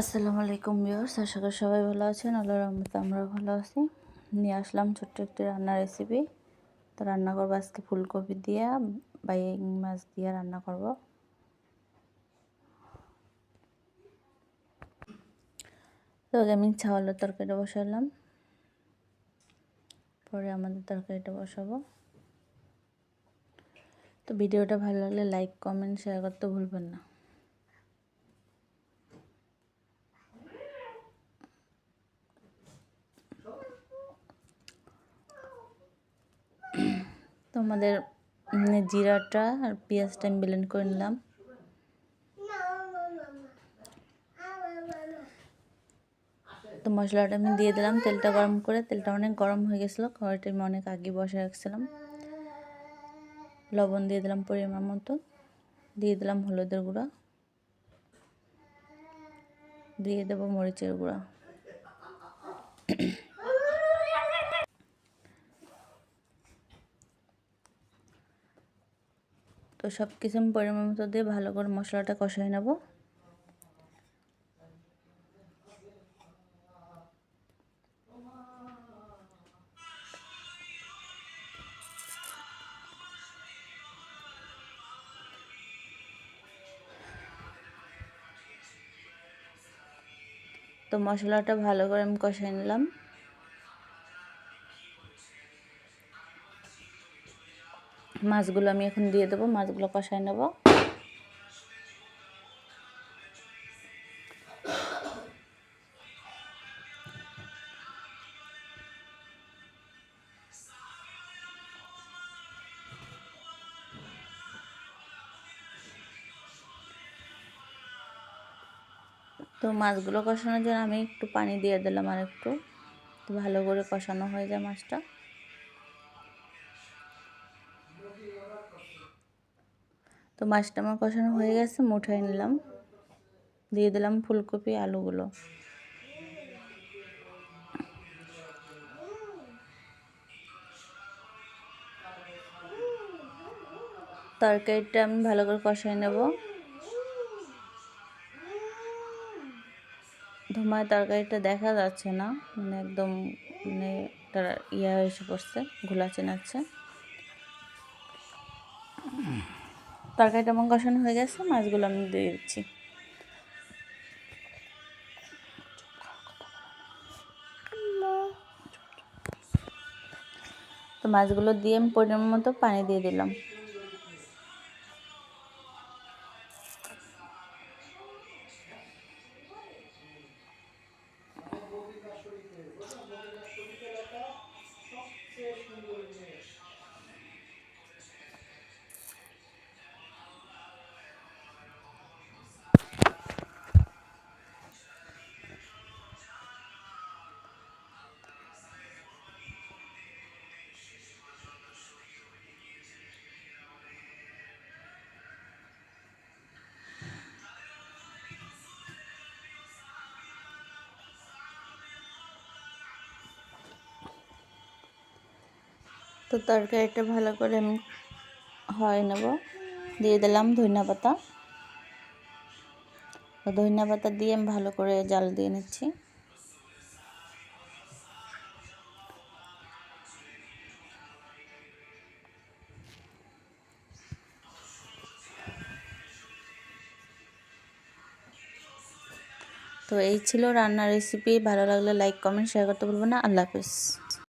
আসসালামু আলাইকুম ভিউয়ার্স, আশা করি সবাই ভালো আছেন, আল্লাহর রহমতে আমরা ভালো আছি। নিয়ে আসলাম ছোট্ট একটি রান্নার রেসিপি তো রান্না করব আজকে ফুলকপি দিয়ে, বাইং মাছ দিয়ে রান্না করব। তো আমি ছাওয়ালের তরকারিটা বসালাম পরে আমাদের তরকারিটা বসাবো। তো ভিডিওটা ভালো লাগলে লাইক কমেন্ট শেয়ার করতে ভুলবেন না। তো আমাদের জিরাটা আর পেঁয়াজটা আমি ব্লেন্ড করে নিলাম। তো মশলাটা আমি দিয়ে দিলাম, তেলটা গরম করে। তেলটা অনেক গরম হয়ে গেছিল কড়াইটা আমি অনেক আগে বসে রাখছিলাম। লবণ দিয়ে দিলাম পরিমাণ মতো। দিয়ে দিলাম হলুদের গুঁড়া। দিয়ে দেবো মরিচের গুঁড়া। তো সব কিছু আমি পরিমাণ মতো দিয়ে ভালো করে মশলাটা কষাই নেব। তো মশলাটা ভালো করে আমি কষাই নিলাম। মাছগুলো আমি এখন দিয়ে দেবো, মাছগুলো কষাই নেব। তো মাছগুলো কষানোর জন্য আমি একটু পানি দিয়ে দিলাম আর একটু ভালো করে কষানো হয়ে যায় মাছটা। তো মাছটা আমার কষানো হয়ে গেছে, মুঠাই নিলাম। দিয়ে দিলাম ফুলকপি, আলুগুলো। তরকারিটা আমি ভালো করে কষাই নেব। ধোমায় তরকারিটা দেখা যাচ্ছে না মানে একদম মানে ইয়া এসে পড়ছে ঘোলা চেনাচ্ছে তরকারিটা আমার কষানো হয়ে গেছে, মাছগুলো আমি দিয়ে দিচ্ছি। তো মাছগুলো দিয়ে আমি পরিমাণ মতো পানি দিয়ে দিলাম। তো তরকারিটা ভালো করে আমি হয় নেব। দিয়ে দিলাম ধনিয়া পাতা। তো ধনিয়া পাতা দিয়ে আমি ভালো করে জাল দিয়ে নিচ্ছি। তো এই ছিল রান্নার রেসিপি ভালো লাগলে লাইক কমেন্ট শেয়ার করতে বলব না। আল্লাহ হাফিজ।